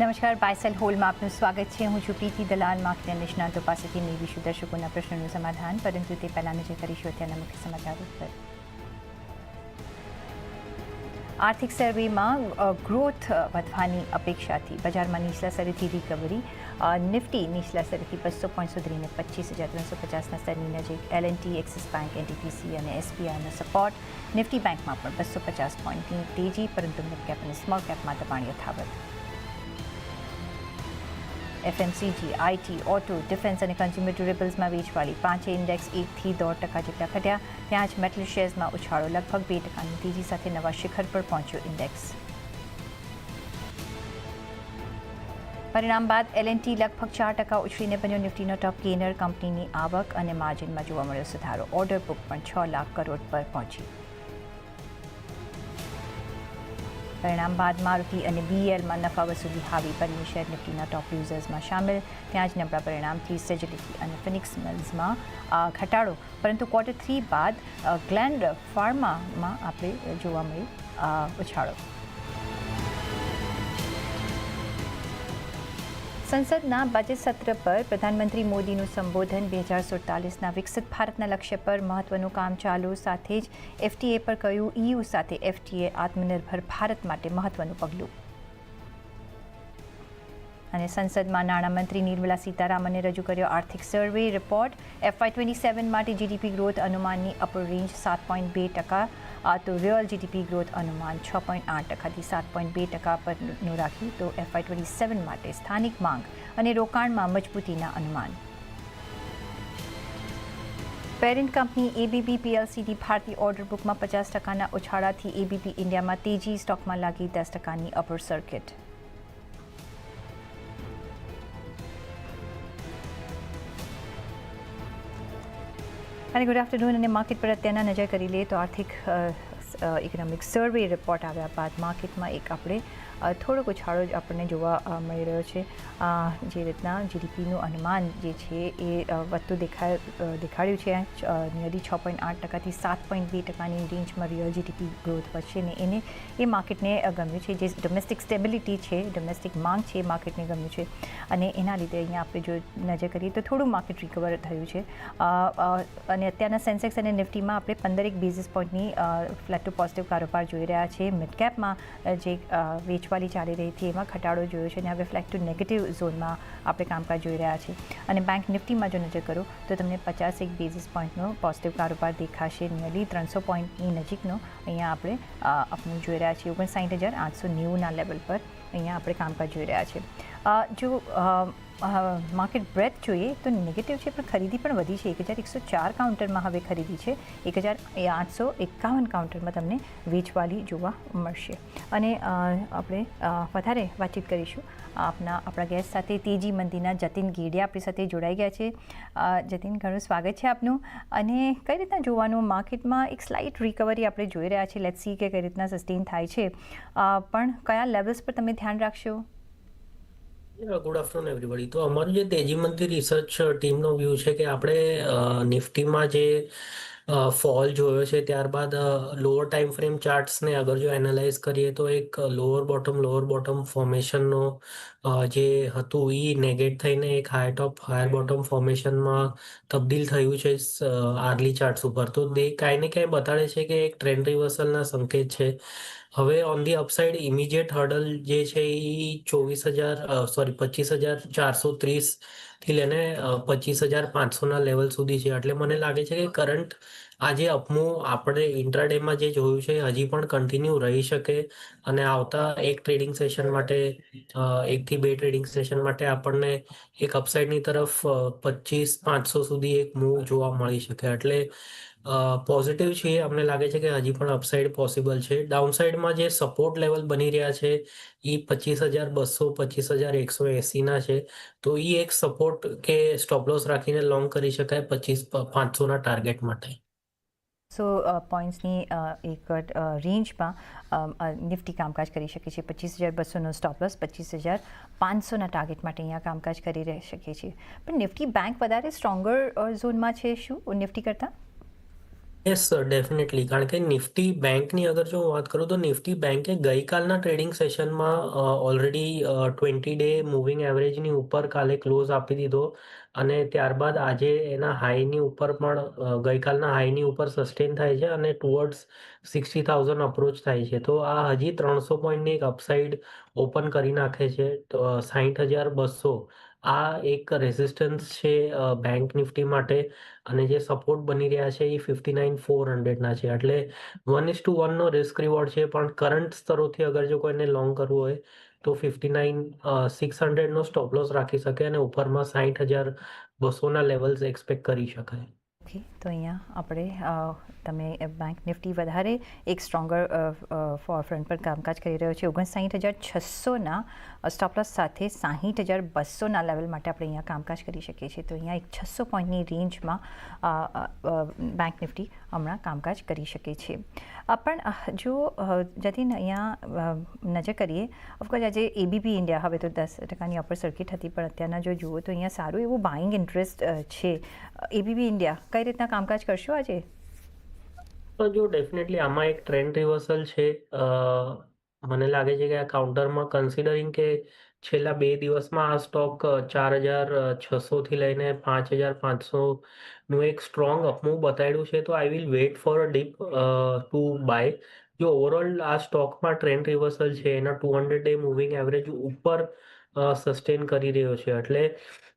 નમસ્કાર બાયસેલ હોલમાં આપનું સ્વાગત છે હું છું પ્રીતિ દલાલ માર્કેટ નિષ્ણાંતો પાસેથી મેળવીશું દર્શકોના પ્રશ્નોનું સમાધાન પરંતુ તે પહેલાં નજર કરીશું અત્યારના મુખ્ય સમાચારો પર આર્થિક સર્વેમાં ગ્રોથ વધવાની અપેક્ષાથી બજારમાં નીચલા સ્તરેથી રિકવરી નિફ્ટી નીચલા સ્તરેથી બસો પોઈન્ટ સુધરીને પચીસ હજાર ત્રણસો પચાસના સ્તરની નજીક L and T Axis bank NTPC અને એસબીઆઈનો સપોર્ટ નિફ્ટી બેંકમાં પણ બસો પચાસ પોઈન્ટની તેજી પરંતુ મિડ કેપ અને સ્મોલ કેપમાં દબાણ યથાવત એફએમસીજી આઈટી ઓટો ડિફેન્સ અને કન્ઝ્યુમર ડ્યુરેબલ્સમાં વેચવાળી પાંચે ઇન્ડેક્સ એકથી દોઢ ટકા જેટલા ઘટ્યા. ત્યાં જ મેટલ શેર્સમાં ઉછાળો લગભગ બે ટકાની તેજી સાથે નવા શિખર પર પહોંચ્યો ઇન્ડેક્સ પરિણામ બાદ એલએનટી લગભગ ચાર ટકા ઉછળીને બન્યો નિફ્ટીનો ટોપ ગેનર કંપનીની આવક અને માર્જિનમાં જોવા મળ્યો સુધારો. ઓર્ડર બુક પણ છ લાખ કરોડ પર પહોંચી. પરિણામ બાદ મારુતિ અને બીએલમાં નફા વસૂલી હાવી બન્ની શેર નિફ્ટીના ટોપ યુઝર્સમાં સામેલ. ત્યાં જ નબળા પરિણામથી સેજલિટી અને ફિનિક્સ મિલ્સમાં ઘટાડો. પરંતુ ક્વાર્ટર થ્રી બાદ ગ્લેન્ડ ફાર્મામાં આપણે જોવા મળી ઉછાળો. સંસદના બજેટ સત્ર પર પ્રધાનમંત્રી મોદીનું સંબોધન બે હજાર સુડતાલીસના વિકસિત ભારતના લક્ષ્ય પર મહત્વનું કામ ચાલુ સાથે જ એફટીએ પર કહ્યું, ઈયુ સાથે એફટીએ આત્મનિર્ભર ભારત માટે મહત્વનું પગલું. અને સંસદમાં નાણામંત્રી નિર્મલા સીતારામને રજૂ કર્યો આર્થિક survey report. FY twenty seven માટે જીડીપી ગ્રોથ અનુમાનની અપર રેન્જ સાત પોઈન્ટ બે ટકા તો રિયલ જીડીપી ગ્રોથ અનુમાન છ પોઈન્ટ આઠ ટકાથી સાત પોઈન્ટ બે ટકા પરનું રાખ્યું, તો એફવાય ટ્વેન્ટી સેવન માટે સ્થાનિક માંગ અને રોકાણમાં મજબૂતીના અનુમાન. પેરેન્ટ કંપની એબીબી પીએલસીની ભારતીય ઓર્ડર બુકમાં પચાસ ટકાના ઉછાળાથી એબીબી ઇન્ડિયામાં તેજી સ્ટોકમાં લાગી દસ ટકાની અપર સર્કિટ. અને ગુડ આફ્ટરનૂન અને માર્કેટ પર અત્યારના નજર કરી લઈએ તો આર્થિક ઇકોનોમિક સર્વે રિપોર્ટ આવ્યા બાદ માર્કેટમાં એક આપણે થોડોક ઉછાળો જ આપણને જોવા મળી રહ્યો છે. જે રીતના જીડીપીનું અનુમાન જે છે એ વધતું દેખાય દેખાડ્યું છે. નિયરલી છ પોઈન્ટ આઠ ટકાથી સાત પોઈન્ટ બે ટકાની રેન્જમાં રિયલ જીડીપી ગ્રોથ વધશે ને એને એ માર્કેટને ગમ્યું છે. જે ડોમેસ્ટિક સ્ટેબિલિટી છે ડોમેસ્ટિક માંગ છે એ માર્કેટને ગમ્યું છે. અને એના લીધે અહીંયા આપણે જો નજર કરીએ તો થોડું માર્કેટ રિકવર થયું છે. અને અત્યારના સેન્સેક્સ અને નિફ્ટીમાં આપણે પંદરેક બેઝિસ પોઈન્ટની ફ્લેટ ટુ પોઝિટિવ કારોબાર જોઈ રહ્યા છે. મિડકેપમાં જે અ, વેચવાલી ચાલી રહી હતી એમાં ઘટાડો જોયો છે અને હવે ફ્લેટ ટુ નેગેટિવ ઝોનમાં આપણે કામકાજ જોઈ રહ્યા છીએ. અને બેંક નિફ્ટીમાં જો નજર કરો તો તમને પચાસ એક બેઝિસ પોઈન્ટનો પોઝિટિવ કારોબાર દેખાશે. નિયરલી ત્રણસો પોઈન્ટની નજીકનો અહીંયા આપણે આપણું જોઈ રહ્યા છીએ. ઓગણસાઠ હજાર આઠસો નેવુંના લેવલ પર અહીંયા આપણે કામકાજ જોઈ રહ્યા છીએ. જો માર્કેટ બ્રેથ જોઈએ તો નેગેટિવ છે, પણ ખરીદી પણ વધી છે. એક હજાર એકસો ચાર કાઉન્ટરમાં હવે ખરીદી છે. એક હજાર આઠસો એકાવન કાઉન્ટરમાં તમને વેચવાલી જોવા મળશે. અને આપણે વધારે વાતચીત કરીશું. આપના, આપણા ગેસ્ટ સાથે તેજી મંદીના જતીન ગેડિયા આપણી સાથે જોડાઈ ગયા છે. જતીન, ઘણું સ્વાગત છે આપનું. અને કઈ રીતના જોવાનું? માર્કેટમાં એક સ્લાઇટ રિકવરી આપણે જોઈ રહ્યા છીએ. લેટ્સ સી કે કઈ રીતના સસ્ટેન થાય છે. પણ કયા લેવલ્સ પર તમે ધ્યાન રાખશો? ગુડ આફ્ટરનૂન એવરીબડી તો અમારું જે તેજી મંદિર રિસર્ચ ટીમનો વ્યૂ છે કે આપણે નિફ્ટીમાં જે ફોલ જોયો છે. ત્યારબાદ લોઅર ટાઈમ ફ્રેમ ચાર્ટ્સને અગર જો એનાલાઇઝ કરીએ તો એક લોઅર બોટમ લોઅર બોટમ ફોર્મેશનનો જે હતું એ નેગેટ થઈને એક હાયર ટોપ હાયર બોટમ ફોર્મેશનમાં તબદીલ થયું છે આર્લી ચાર્ટ્સ ઉપર. તો તે કાંઈ ને કાંઈ બતાડે છે કે એક ટ્રેન્ડ રિવર્સલના સંકેત છે. હવે on the upside immediate hurdle જે છે એ ચોવીસ હજાર સોરી પચીસ હજાર ચારસો ત્રીસ થી લઈને પચીસ હજાર પાંચસોના લેવલ સુધી છે. એટલે મને લાગે છે કે કરંટ આજે અપમૂવ આપણે ઇન્ટ્રાડેમાં જે જોયું છે, હજી પણ કન્ટિન્યુ રહી શકે અને આવતા એક ટ્રેડિંગ સેશન માટે એકથી બે ટ્રેડિંગ સેશન માટે આપણને એક અપસાઇડની તરફ પચીસ પાંચસો સુધી એક મૂવ જોવા મળી શકે. એટલે પોઝિટિવ છે, અમને લાગે છે કે હજી પણ અપસાઇડ પોસિબલ છે. ડાઉનસાઇડમાં જે સપોર્ટ લેવલ બની રહ્યા છે એ પચીસ હજાર, બસો પચીસ હજાર, એકસો એંસીના છે. તો એ એક સપોર્ટ કે સ્ટોપલોસ રાખીને લોંગ કરી શકાય પચીસ પાંચસોના ટાર્ગેટ માટે. સો પોઈન્ટ્સની એક રેન્જમાં નિફ્ટી કામકાજ કરી શકે છે પચીસ હજાર, બસોનો સ્ટોપલોસ પચીસ હજાર પાંચસોના ટાર્ગેટ માટે અહીંયા કામકાજ કરી રહી શકીએ છીએ. પણ નિફ્ટી બેંક વધારે સ્ટ્રોંગર ઝોનમાં છે શું? નિફ્ટી કરતાં? યસ સર ડેફિનેટલી કારણ કે નિફ્ટી બેંકની અગર જો વાત કરું તો નિફ્ટી બેંકે ગઈકાલના ટ્રેડિંગ સેશનમાં ઓલરેડી ટ્વેન્ટી ડે મૂવિંગ એવરેજની ઉપર કાલે ક્લોઝ આપી દીધો અને ત્યારબાદ આજે એના હાઈની ઉપર પણ ગઈકાલના હાઈની ઉપર સસ્ટેન થાય છે અને ટુવર્ડ્સ સિક્સટી થાઉઝન્ડ અપ્રોચ થાય છે. તો આ હજી ત્રણસો પોઈન્ટની એક અપસાઇડ ઓપન કરી નાખે છે, તો સાહીઠ હજાર બસો આ એક રેઝિસ્ટન્સ છે બેંક નિફ્ટી માટે અને જે સપોર્ટ બની રહ્યા છે એ ફિફ્ટી નાઇન ફોર હંડ્રેડના છે. એટલે વન ઇઝ ટુ વનનો રિસ્ક રિવોર્ડ છે, પણ કરંટ સ્તરોથી અગર જો કોઈને લોંગ કરવું હોય તો ફિફ્ટી નાઇન સિક્સ હંડ્રેડનો સ્ટોપ લોસ રાખી શકે અને ઉપરમાં સાઠ હજાર બસોના લેવલ્સ એક્સપેક્ટ કરી શકાય. તો અહીંયા આપણે તમે બેંક નિફ્ટી વધારે એક સ્ટ્રોંગર ફોરફ્રન્ટ પર કામકાજ કરી રહ્યો છે. ઓગણસાઠ હજાર છસોના સ્ટોપલોસ સાથે સાહીઠ હજાર બસોના લેવલ માટે આપણે અહીંયા કામકાજ કરી શકીએ છીએ. તો અહીંયા એક છસો પોઈન્ટની રેન્જમાં બેંક નિફ્ટી હમણાં કામકાજ કરી શકે છે. પણ જો જતીન અહીંયા નજર કરીએ ઓફકોર્સ આજે એબીપી ઇન્ડિયા હવે તો દસ ટકાની અપર સર્કિટ હતી, પણ અત્યારના જો જુઓ તો અહીંયા સારું એવું બાઇંગ ઇન્ટરેસ્ટ છે. એબીપી ઇન્ડિયા કઈ રીતના કામકાજ કરશો આજે? તો જો ડેફિનેટલી આમાં એક ટ્રેન્ડ રિવર્સલ છે. મને લાગે છે કે આ કાઉન્ટરમાં કન્સિડરિંગ કે છેલ્લા બે દિવસમાં આ સ્ટોક ચાર હજાર છસોથી લઈને પાંચ હજાર પાંચસોનું એક સ્ટ્રોંગ અપમૂવ બતાવ્યું છે, તો I will wait for a dip to buy જો ઓવરઓલ આ સ્ટોકમાં ટ્રેન્ડ રિવર્સલ છે, એના two hundred day moving average ઉપર સસ્ટેન કરી રહ્યો છે. એટલે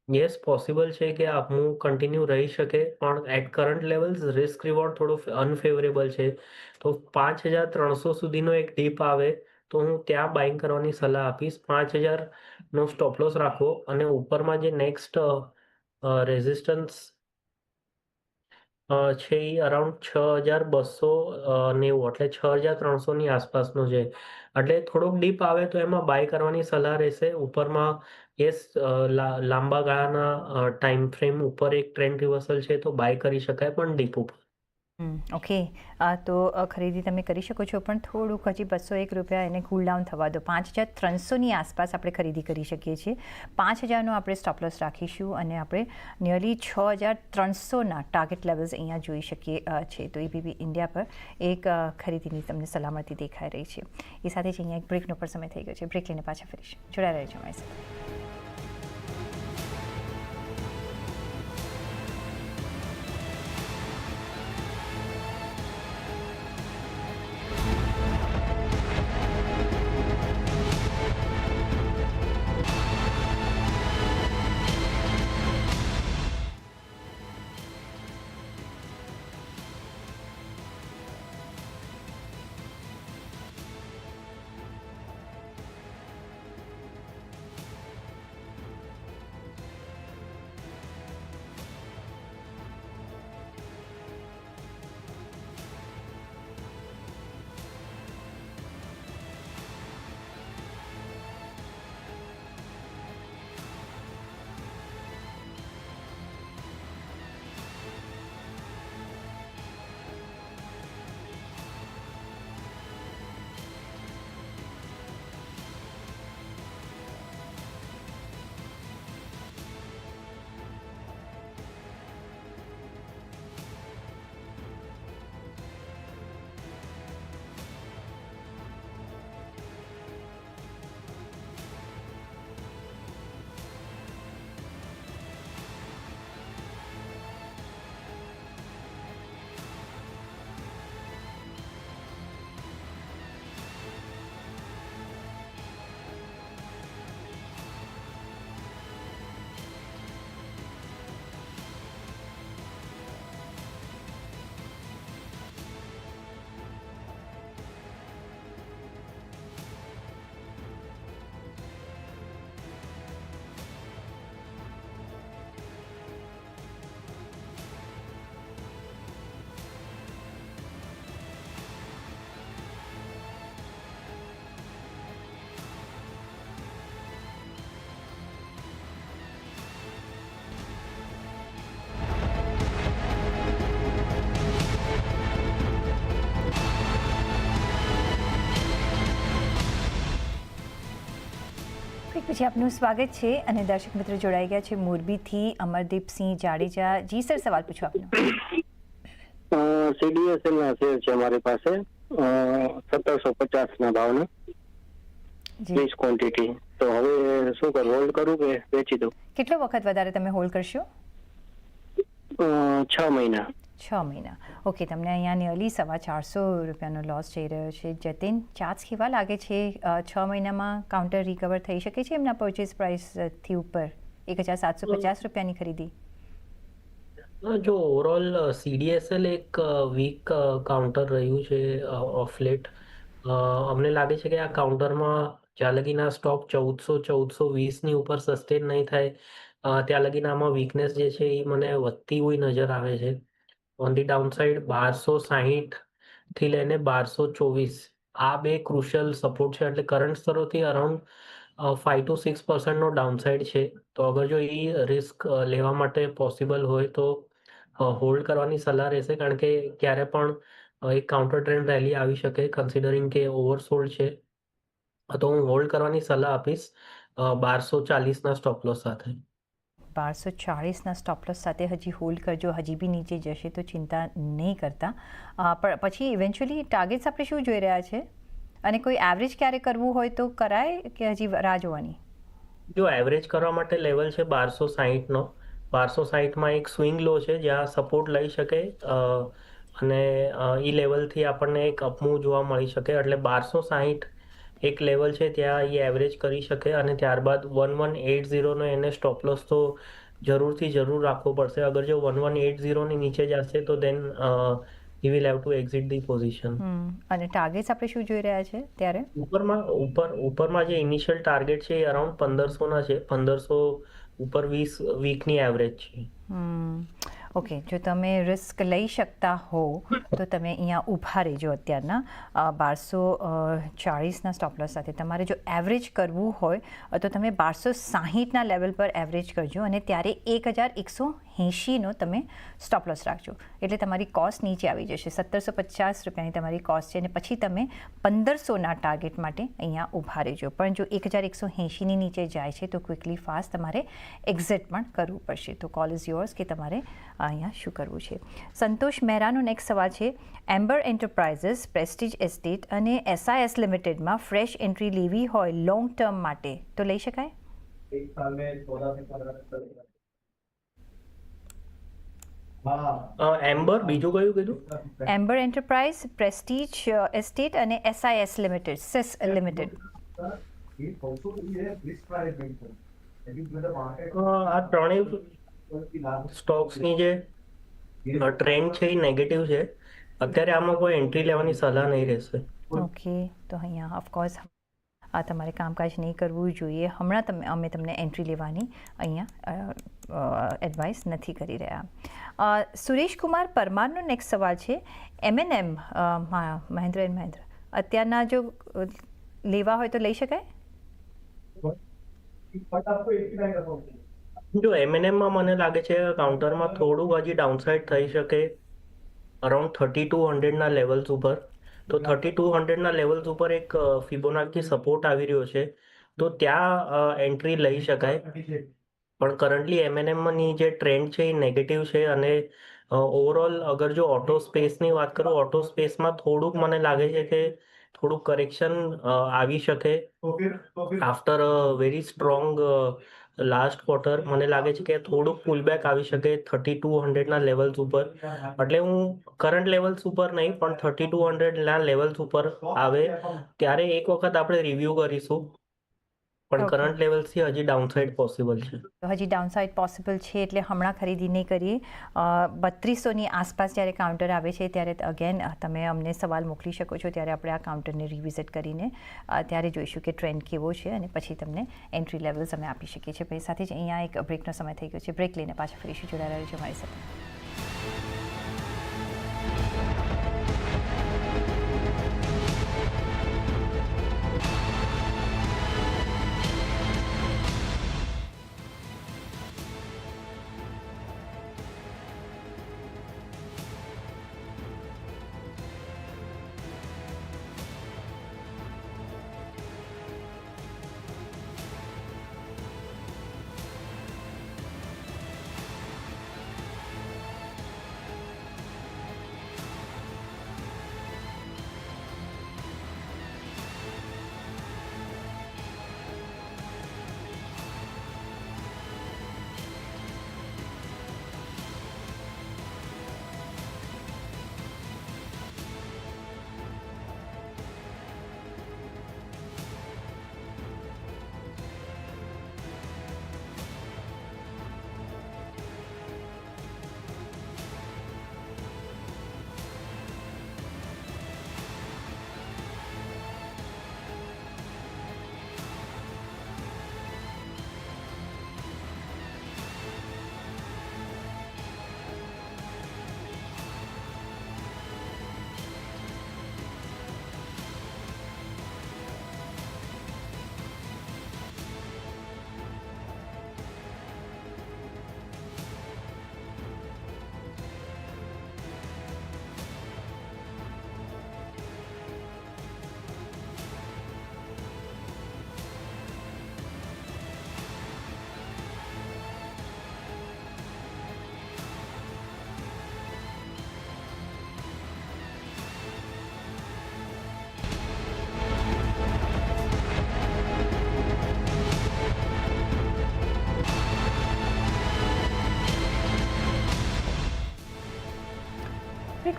યસ પોસિબલ છે કે આપનું કન્ટિન્યુ રહી શકે, પણ at current levels risk reward થોડો અનફેવરેબલ છે. તો પાંચ હજાર ત્રણસો સુધીનો એક ડીપ આવે, તો હું ત્યાં બાઇંગ કરવાની સલાહ આપીશ. પાંચ હજારનો સ્ટોપલોસ રાખો અને ઉપરમાં જે નેક્સ્ટ રેઝિસ્ટન્સ છે એ અરાઉન્ડ છ હજાર બસો નેવું, એટલે છ હજાર ત્રણસોની આસપાસનો છે. એટલે થોડોક ડીપ આવે તો એમાં બાય કરવાની સલાહ રહેશે. ઉપરમાં યસ લાંબા ગાળાના ટાઈમ ફ્રેમ ઉપર એક ટ્રેન્ડ રિવર્સલ છે તો બાય કરી શકાય પણ ડીપ ઉપર. ઓકે તો ખરીદી તમે કરી શકો છો, પણ થોડુંક હજી બસો એક રૂપિયા એને કૂલ ડાઉન થવા દો. પાંચ હજાર ત્રણસોની આસપાસ આપણે ખરીદી કરી શકીએ છીએ. પાંચ હજારનો આપણે સ્ટોપલોસ રાખીશું અને આપણે નિયરલી છ હજાર ત્રણસોના ટાર્ગેટ લેવલ્સ અહીંયા જોઈ શકીએ છે તો એબીબી ઇન્ડિયા પર એક ખરીદીની તમને સલામતી દેખાઈ રહી છે. એ સાથે જ અહીંયા એક બ્રેકનો પણ સમય થઈ ગયો છે. બ્રેક લઈને પાછા ફરીશું. જોડાઈ રહેજો મારી સાથે. પછી આપનું સ્વાગત છે અને દર્શક મિત્રો જોડાઈ ગયા છે મોરબીથી અમરદીપસિંહ જાડેજા. જી સર સવાલ પૂછો આપનો. સીડીએસએલ ના શેર છે અમારી પાસે. સત્તરસો પચાસ ના ભાવના વીસ ક્વોન્ટિટી તો હવે શું કરું? હોલ્ડ કરું કે વેચી દઉં? કેટલો વખત વધારે તમે હોલ્ડ કરશો? છ મહિના. છ મહિના. ઓકે તમને અહીંયા નિયરલી સવા ચારસો રૂપિયાનો લોસ જઈ રહ્યો છે. જતીન ચાર્જ કેવા લાગે છે? છ મહિનામાં કાઉન્ટર રિકવર થઈ શકે છે એમના પરચેસ પ્રાઇસથી ઉપર? એક હજાર સાતસો પચાસ રૂપિયાની ખરીદી. જો ઓવરઓલ સીડીએસએલ એક વીક કાઉન્ટર રહ્યું છે ઓફ લેટ અમને લાગે છે કે આ કાઉન્ટરમાં જ્યાં લગીના સ્ટોક ચૌદસો ચૌદસો વીસની ઉપર સસ્ટેન નહીં થાય ત્યાં લગીના આમાં વીકનેસ જે છે એ મને વધતી હોય નજર આવે છે. ઓન ધી ડાઉનસાઇડ બારસો સાહીઠથી લઈને બારસો ચોવીસ આ બે ક્રુશિયલ સપોર્ટ છે. એટલે કરંટ સ્તરોથી અરાઉન્ડ ફાઇવ ટુ સિક્સ પર્સન્ટનો ડાઉનસાઇડ છે. તો અગર જો એ રિસ્ક લેવા માટે પોસિબલ હોય તો હોલ્ડ કરવાની સલાહ રહેશે. કારણ કે ક્યારે પણ એક કાઉન્ટર ટ્રેન્ડ રેલી આવી શકે કન્સિડરિંગ કે ઓવરસોલ્ડ છે. તો હું હોલ્ડ કરવાની સલાહ આપીશ બારસો ચાલીસના સ્ટોપ લોસ સાથે. બારસો ચાળીસના સ્ટોપલોસ સાથે હજી હોલ્ડ કરજો હજી બી નીચે જશે તો ચિંતા નહીં કરતા પણ પછી ઇવેન્ચ્યુઅલી ટાર્ગેટ્સ આપણે શું જોઈ રહ્યા છે અને કોઈ એવરેજ ક્યારે કરવું હોય તો કરાય કે હજી રાહ જોવાની જો એવરેજ કરવા માટે લેવલ છે બારસો સાહીઠનો બારસો સાહીઠમાં એક સ્વિંગ લો છે જ્યાં સપોર્ટ લઈ શકે અને એ લેવલથી આપણને એક અપમૂવ જોવા મળી શકે એટલે બારસો સાહીઠ એક લેવલ છે ત્યાં એ એવરેજ કરી શકે અને ત્યારબાદ વન વન એટ ઝીરોનો એને સ્ટોપ લોસ તો જરૂરથી જરૂર રાખવો પડશે. અગર જો વન વન એટ ઝીરોની નીચે જશે તો then you will have to exit the position અને ટાર્ગેટ્સ આપણે શું જોઈ રહ્યા છે ત્યારે? ઉપરમાં ઉપર ઉપરમાં જે ઇનિશિયલ ટાર્ગેટ છે એ અરાઉન્ડ પંદરસોના છે. પંદરસો ઉપર વીસ વીકની એવરેજ છે. ઓકે જો તમે રિસ્ક લઈ શકતા હો, તો તમે અહીંયા ઊભા રહેજો અત્યારના. બારસો ચાળીસના સ્ટોપલોસ સાથે. તમારે જો એવરેજ કરવું હોય તો તમે બારસો સાહીઠના લેવલ પર એવરેજ કરજો અને ત્યારે એક હજાર એકસો એંશીનો તમે સ્ટોપલોસ રાખજો. એટલે તમારી કોસ્ટ નીચે આવી જશે. સત્તરસો પચાસ રૂપિયાની તમારી કોસ્ટ છે અને પછી તમે પંદરસોના ટાર્ગેટ માટે અહીંયા ઊભા રહેજો. પણ જો એક હજાર એકસો એંશીની નીચે જાય છે, તો ક્વિકલી ફાસ્ટ તમારે એક્ઝિટ પણ કરવું પડશે. તો કોલ ઇઝ યોર્સ કે તમારે અહીંયા શું કરવું છે? સંતોષ મહેરાનો નેક્સ્ટ સવાલ છે. એમ્બર એન્ટરપ્રાઇઝીસ પ્રેસ્ટીજ એસ્ટેટ અને એસઆઈએસ લિમિટેડમાં ફ્રેશ એન્ટ્રી લેવી હોય લોંગ ટર્મ માટે તો લઈ શકાય? એમ્બર બીજું કયું કીધું? એમ્બર એન્ટરપ્રાઇઝ પ્રેસ્ટીજ એસ્ટેટ અને એસઆઈએસ લિમિટેડ સેસ લિમિટેડ આ ત્રણેય સ્ટોક્સની જે ટ્રેન્ડ છે એ નેગેટિવ છે. અત્યારે આમાં કોઈ એન્ટ્રી લેવાની સલાહ નહીં રહેશે. ઓકે તો અહીંયા ઓફકોર્સ આ તમારે કામકાજ નહીં કરવું જોઈએ. હમણાં તમે અમે તમને એન્ટ્રી લેવાની અહીંયા એડવાઇસ નથી કરી રહ્યા. અ, સુરેશ કુમાર પરમારનો નેક્સ્ટ સવાલ છે. એમએનએમ મહેન્દ્ર એન્ડ મહેન્દ્ર અત્યારના જો અ, લેવા હોય તો લઈ શકાય? જો એમએનએમમાં મને લાગે છે કાઉન્ટરમાં થોડું હજી ડાઉનસાઇડ થઈ શકે અરાઉન્ડ થર્ટી ટુ હંડ્રેડના લેવલ્સ ઉપર. તો થર્ટી ટુ હંડ્રેડના લેવલ્સ ઉપર એક ફિબોનાકી સપોર્ટ આવી રહ્યો છે. તો ત્યાં એન્ટ્રી લઈ શકાય. પણ કરન્ટલી એમએનએમની જે ટ્રેન્ડ છે એ નેગેટિવ છે અને ઓવરઓલ અગર જો ઓટો સ્પેસની વાત કરું ઓટો સ્પેસમાં થોડુંક મને લાગે છે કે થોડુંક કરેક્શન આવી શકે. After very strong last quarter મને લાગે છે કે થોડુંક પુલબેક આવી શકે થર્ટી ટુ હંડ્રેડના લેવલ્સ ઉપર. એટલે હું કરંટ લેવલ્સ ઉપર નહીં, પણ થર્ટી ટુ હંડ્રેડના લેવલ્સ ઉપર આવે. ત્યારે એક વખત આપણે રિવ્યૂ કરીશું. પણ. કરંટ લેવલ્સથી હજી ડાઉનસાઇડ પોસિબલ છે. હજી ડાઉનસાઇડ પોસિબલ છે એટલે હમણાં ખરીદી નહીં કરીએ બત્રીસોની આસપાસ જ્યારે કાઉન્ટર આવે છે ત્યારે અગેન તમે અમને સવાલ મોકલી શકો છો ત્યારે આપણે આ કાઉન્ટરને રિવિઝિટ કરીને ત્યારે જોઈશું કે ટ્રેન્ડ કેવો છે અને પછી તમને એન્ટ્રી લેવલ્સ અમે આપી શકીએ છીએ. પછી સાથે જ અહીંયા એક બ્રેકનો સમય થઈ ગયો છે. બ્રેક લઈને પાછા ફરીશું. જોડાયેલા છે અમારી સાથે.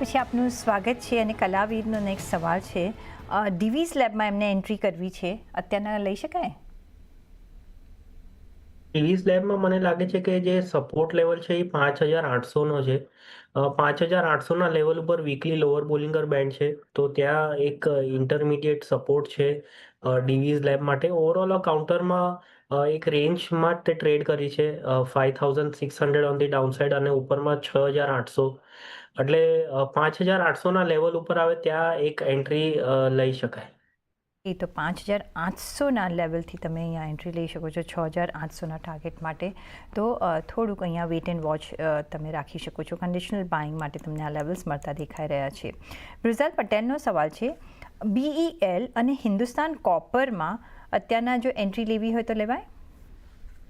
પછી આપનું સ્વાગત છે અને કલાવીરનો નેક્સ્ટ સવાલ છે. ડિવીઝ લેબમાં એમને એન્ટ્રી કરવી છે. અત્યારના લઈ શકાય? ડીવીઝ લેબમાં મને લાગે છે કે જે સપોર્ટ લેવલ છે એ પાંચ હજાર આઠસોનો છે. પાંચ હજાર આઠસોના લેવલ ઉપર વીકલી લોઅર બોલિંગર બેન્ડ છે. તો ત્યાં એક ઇન્ટરમીડિયેટ સપોર્ટ છે ડીવીઝ લેબ માટે. ઓવરઓલ કાઉન્ટરમાં એક રેન્જમાં તે ટ્રેડ કરી છે five thousand six hundred on the downside અને ઉપરમાં છ હજાર આઠસો. એટલે પાંચ હજાર આઠસોના લેવલ ઉપર આવે ત્યાં એક એન્ટ્રી લઈ શકાય. એ તો પાંચ હજાર આઠસોના લેવલથી તમે અહીંયા એન્ટ્રી લઈ શકો છો, છ હજાર આઠસોના ટાર્ગેટ માટે. તો થોડુંક અહીંયા વેટ એન્ડ વોચ તમે રાખી શકો છો. કન્ડિશનલ બાઇંગ માટે તમને આ લેવલ્સ મળતા દેખાઈ રહ્યા છે. બ્રિઝાલ પટેલનો સવાલ છે બીઈએલ અને હિન્દુસ્તાન કોપરમાં અત્યારના જો એન્ટ્રી લેવી હોય તો લેવાય?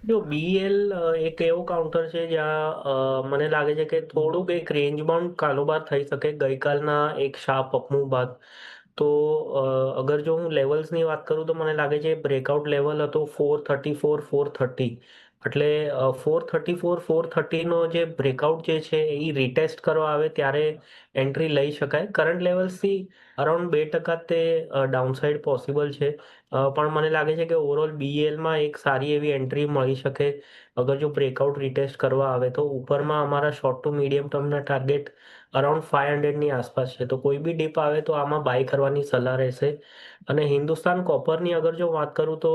જો બીએલ એક એવો કાઉન્ટર છે જ્યાં મને લાગે છે કે થોડુંક એક રેન્જ બાઉન્ડ કારોબાર થઈ શકે ગઈકાલના એક શાર્પ અપમૂવ બાદ. તો અગર જો હું લેવલ્સની વાત કરું તો મને લાગે છે બ્રેકઆઉટ લેવલ હતો four thirty four four thirty એટલે ફોર થર્ટી ફોર ફોર થર્ટીનો જે બ્રેકઆઉટ જે છે એ રિટેસ્ટ કરવા આવે ત્યારે એન્ટ્રી લઈ શકાય. કરંટ લેવલ્સથી અરાઉન્ડ બે ટકા તે ડાઉનસાઇડ પોસિબલ છે. પણ મને લાગે છે કે ઓવરઓલ બીએલમાં એક સારી એવી એન્ટ્રી મળી શકે. અગર જો બ્રેકઆઉટ રિટેસ્ટ કરવા આવે તો ઉપરમાં અમારા શોર્ટ ટુ મીડિયમ ટર્મના ટાર્ગેટ અરાઉન્ડ ફાઇવ હંડ્રેડની આસપાસ છે. તો કોઈ બી ડીપ આવે તો આમાં બાય કરવાની સલાહ રહેશે. અને હિન્દુસ્તાન કોપરની અગર જો વાત કરું તો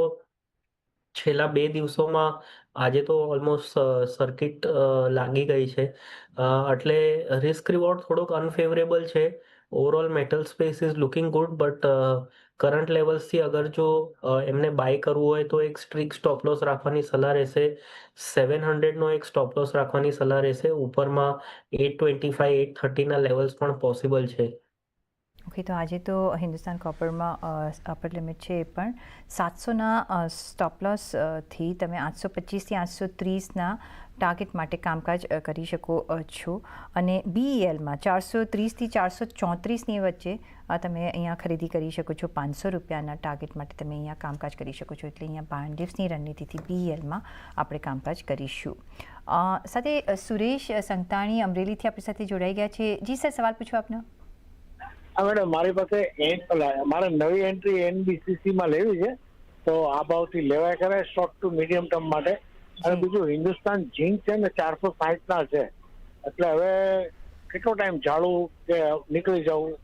છેલ્લા બે દિવસોમાં આજે તો ઓલમોસ્ટ સર્કિટ લાગી ગઈ છે. એટલે રિસ્ક રિવોર્ડ થોડોક અનફેવરેબલ છે. Overall metal space is looking good but current લેવલ્સથી અગર જો એમને બાય કરવું હોય તો એક સ્ટ્રિક સ્ટોપ લોસ રાખવાની સલાહ રહેશે. સેવન હંડ્રેડનો એક સ્ટોપ લોસ રાખવાની સલાહ રહેશે. ઉપરમાં એટ ટ્વેન્ટી ફાઈવ એટ થર્ટીના લેવલ્સ પણ પોસિબલ છે. ઓકે તો આજે તો હિન્દુસ્તાન કોપરમાં અપર લિમિટ છે પણ. સાતસોના સ્ટોપલોસથી તમે આઠસો પચીસથી આઠસો ત્રીસના ટાર્ગેટ માટે કામકાજ કરી શકો છો. અને બીઈએલમાં ચારસો ત્રીસથી ચારસો ચોત્રીસની વચ્ચે તમે અહીંયા ખરીદી કરી શકો છો. પાંચસો રૂપિયાના ટાર્ગેટ માટે તમે અહીંયા કામકાજ કરી શકો છો. એટલે અહીંયા બાન્ડિવ્સની રણનીતિથી બીઈએલમાં આપણે કામકાજ કરીશું. સાથે સુરેશ સંતાણી અમરેલીથી આપણી સાથે જોડાઈ ગયા છે. જી સર, સવાલ પૂછો આપનો. હા મેડમ મારી પાસે મારે નવી એન્ટ્રી એનબીસીસી માં લેવી છે. તો આ ભાવથી લેવાય કરે શોર્ટ ટુ મીડિયમ ટર્મ માટે. અને બીજું હિન્દુસ્તાન ઝીંક છે ને ચારસો સાહીઠ ના છે. એટલે હવે કેટલો ટાઈમ જાળવું કે નીકળી જવું?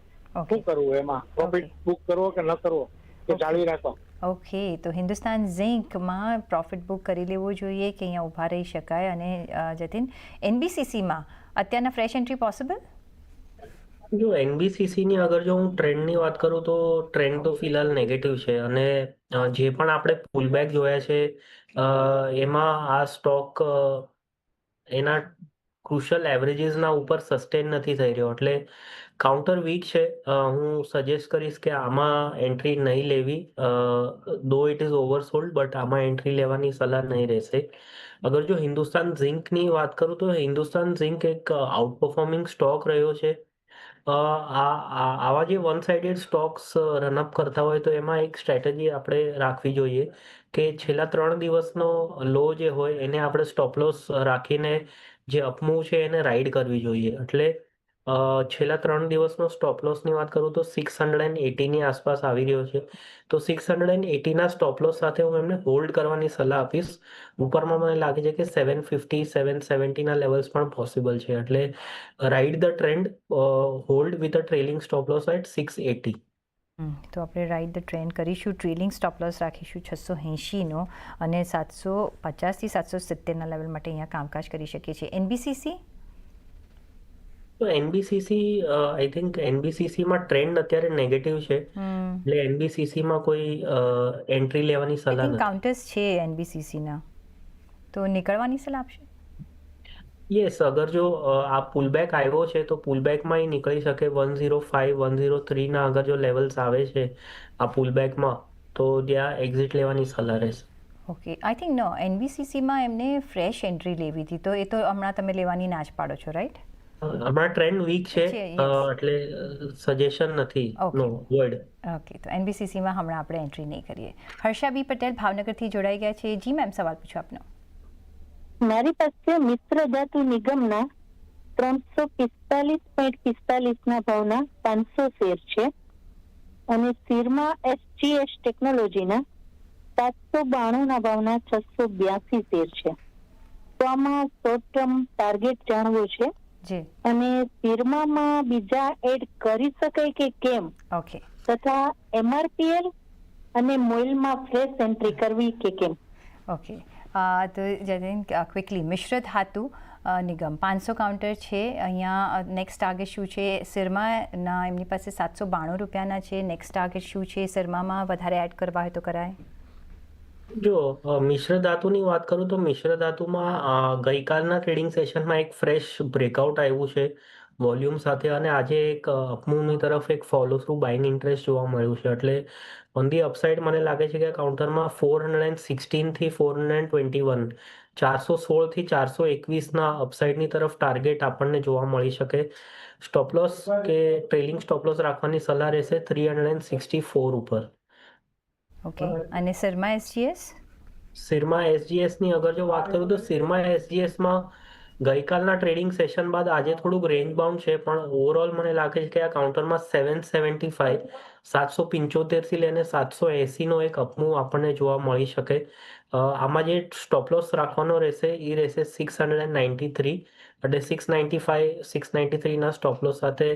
શું કરવું એમાં? પ્રોફિટ બુક કરવો કે ન કરવો? કે જાળવી રાખો. ઓકે તો હિન્દુસ્તાન ઝિંકમાં પ્રોફિટ બુક કરી લેવું જોઈએ કે અહીંયા ઊભા રહી શકાય અને જતીન એનબીસીસીમાં અત્યારના ફ્રેશ એન્ટ્રી પોસિબલ જો એનબીસીસીની અગર જો હું ટ્રેન્ડની વાત કરું તો ટ્રેન્ડ તો ફિલહાલ નેગેટિવ છે અને જે પણ આપણે પુલબેક જોયા છે એમાં આ સ્ટોક એના ક્રુશિયલ એવરેજીસના ઉપર સસ્ટેન નથી થઈ રહ્યો. એટલે કાઉન્ટર વીક છે. હું સજેસ્ટ કરીશ કે આમાં એન્ટ્રી નહીં લેવી. Though it is oversold but આમાં એન્ટ્રી લેવાની સલાહ નહીં રહેશે. અગર જો હિન્દુસ્તાન ઝિંકની વાત કરું તો હિન્દુસ્તાન ઝિંક એક આઉટ પરફોર્મિંગ સ્ટોક રહ્યો છે. અ, આ આવા જે વન સાઇડેડ સ્ટોક્સ રનઅપ કરતા હોય તો એમાં એક સ્ટ્રેટેજી આપણે રાખવી જોઈએ કે છેલ્લા ત્રણ દિવસનો લો જે હોય એને આપણે સ્ટોપ લોસ રાખીને જે અપમૂવ છે એને રાઈડ કરવી જોઈએ. એટલે છેલ્લા ત્રણ દિવસનો સ્ટોપ લોસની વાત કરું તો સિક્સ હંડ્રેડ એન્ડ એટીની આસપાસ આવી રહ્યો છે. તો સિક્સ હંડ્રેડ એન્ડ એટીના સ્ટોપ લોસ સાથે હું એમને હોલ્ડ કરવાની સલાહ આપીશ. ઉપરમાં મને લાગે છે કે સેવન ફિફ્ટી સેવન સેવન્ટીના લેવલ્સ પણ પોસિબલ છે. એટલે ride the trend hold with a trailing stop loss at six eighty તો આપણે રાઈટ ધ ટ્રેન કરીશું. ટ્રેલિંગ સ્ટોપ લોસ રાખીશું છસો એંશીનો અને સાતસો પચાસથી સાતસો સિત્તેરના લેવલ માટે અહીંયા કામકાજ કરી શકીએ છીએ. એનબીસીસી તો એનબીસીસી આઈ થિંક એનબીસીસીમાં ટ્રેન્ડ અત્યારે નેગેટિવ છે. એટલે એનબીસીસીમાં કોઈ એન્ટ્રી લેવાની સલાહ નથી. કાઉન્ટર્સ છે એનબીસીસીના. તો નીકળવાની સલાહ આપશે? યસ અગર જો આ પુલબેક આવ્યો છે તો પુલબેકમાં એ નીકળી શકે one zero five one zero થ્રીના અગર જો લેવલ્સ આવે છે આ પુલબેકમાં તો ત્યાં એક્ઝિટ લેવાની સલાહ રહેશે. ઓકે આઈ થિંક નો એનબીસીસીમાં એમને ફ્રેશ એન્ટ્રી લેવી હતી. તો એ તો હમણાં તમે લેવાની ના જ પાડો છો રાઈટ હમણાં ટ્રેન્ડ વીક છે. એટલે સજેશન નથી. નો વર્ડ ઓકે તો એનબીસીસીમાં હમણાં આપણે એન્ટ્રી નહીં કરીએ. હર્ષાબી પટેલ ભાવનગરથી જોડાઈ ગયા છે. જી મેમ સવાલ પૂછો આપનો. મારી પાસે મિત્ર ધાતુ નિગમના ત્રણસો પિસ્તાલીસ પોઈન્ટ પિસ્તાલીસ ના ભાવના પાંચસો શેર છે અને શેરમાં એસજીએસ ટેકનોલોજીના સાતસો બાણું ના ભાવના છસો બ્યાસી શેર છે. તો આમાં શોર્ટ ટર્મ ટાર્ગેટ જાણવું છે? અને સિરમામાં બીજા એડ કરી શકાય કે કેમ? ઓકે. તથા એમઆરપીએલ અને મોઇલમાં ફ્રેશ એન્ટ્રી કરવી કે કેમ? ઓકે. તો જતીન ક્વિકલી મિશ્રત હાતું નિગમ. પાંચસો કાઉન્ટર છે. અહીંયા નેક્સ્ટ ટાર્ગેટ શું છે? સિરમાના એમની પાસે સાતસો બાણું રૂપિયાના છે. નેક્સ્ટ ટાર્ગેટ શું છે? સિરમામાં વધારે એડ કરવા હોય તો કરાય. જો અ, મિશ્ર ધાતુની વાત કરું તો મિશ્ર ધાતુમાં અ, ગઈકાલના ટ્રેડિંગ સેશનમાં એક ફ્રેશ બ્રેકઆઉટ આવ્યું છે વોલ્યુમ સાથે અને આજે એક અપમૂવની તરફ એક ફોલો થ્રુ બાઇંગ ઇન્ટરેસ્ટ જોવા મળ્યું છે. એટલે ઓન ધી અપસાઇડ મને લાગે છે કે કાઉન્ટરમાં four hundred and સિક્સટીનથી four hundred and twenty one ચારસો સોળથી ચારસો એકવીસના અપસાઇડની તરફ ટાર્ગેટ આપણને જોવા મળી શકે. સ્ટોપલોસ કે ટ્રેલિંગ સ્ટોપલોસ રાખવાની સલાહ રહેશે three hundred and sixty four ઉપર. ઓકે. અને શર્મા એસજીએસ? સિરમા એસજીએસની અગર જો વાત કરું તો સિરમા એસજીએસમાં ગઈકાલના ટ્રેડિંગ સેશન બાદ આજે થોડુંક રેન્જ બાઉન્ડ છે પણ ઓવરઓલ મને લાગે છે કે આ કાઉન્ટરમાં સેવન સેવન્ટી ફાઈવ સાતસો પંચોતેરથી લઈને સાતસો એંસીનો એક અપમૂવ આપણને જોવા મળી શકે. આમાં જે સ્ટોપલોસ રાખવાનો રહેશે એ રહેશે six hundred and ninety three એટલે six ninety five six ninety થ્રીના stop loss સાથે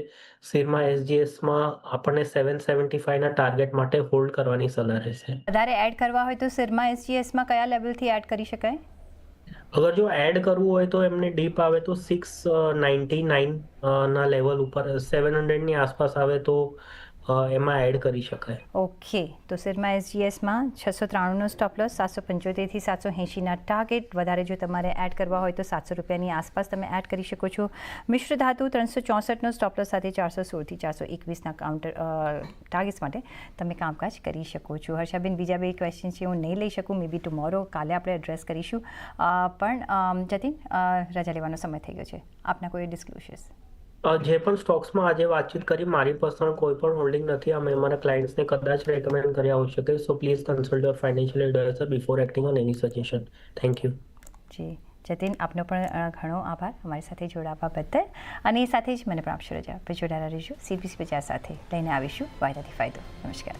સિરમા એસજીએસમાં આપણને સેવન સેવન્ટી ફાઈવના ટાર્ગેટ માટે હોલ્ડ કરવાની સલાહ રહેશે. વધારે એડ કરવા હોય તો સિરમા એસજીએસમાં કયા લેવલથી એડ કરી શકાય? અગર જો એડ કરવું હોય તો એમને ડીપ આવે તો સિક્સ નાઇન્ટી નાઇનના લેવલ ઉપર સેવન હંડ્રેડની આસપાસ આવે તો એમાં એડ કરી શકાય. ઓકે તો સિરમા એસજીએસમાં છસો ત્રાણુંનો સ્ટોપ લોસ સાતસો પંચોતેરથી સાતસો એંશીના ટાર્ગેટ વધારે જો તમારે એડ કરવા હોય તો સાતસો રૂપિયાની આસપાસ તમે એડ કરી શકો છો. મિશ્ર ધાતુ ત્રણસો ચોસઠનો સ્ટોપ લોસ સાથે ચારસો સોળથી ચારસો એકવીસના કાઉન્ટર ટાર્ગેટ્સ માટે તમે કામકાજ કરી શકો છો. હર્ષાબેન, બીજા બે ક્વેશ્ચન છે, હું નહીં લઈ શકું મે બી ટુમોરો કાલે આપણે એડ્રેસ કરીશું. પણ જતીન રજા લેવાનો સમય થઈ ગયો છે. આપના કોઈ ડિસ્ક્લોઝર્સ જે પણ સ્ટોક્સમાં આજે વાતચીત કરી, મારી પર્સનલ કોઈ પણ હોલ્ડિંગ નથી. અમે અમારા ક્લાયન્ટ્સને કદાચ રેકમેન્ડ કર્યા હોઈ શકે. So please consult your financial advisor before acting on any suggestion thank you ji. Jatin, આપનો પણ ઘણો આભાર અમારી સાથે જોડાવા બદલ. અને એ સાથે જ મને પણ આપશો રજા આપણે જોડાયેલા રહીશું. સીબીસી બજાર સાથે લઈને આવીશું. વાયદાથી ફાયદો. નમસ્કાર.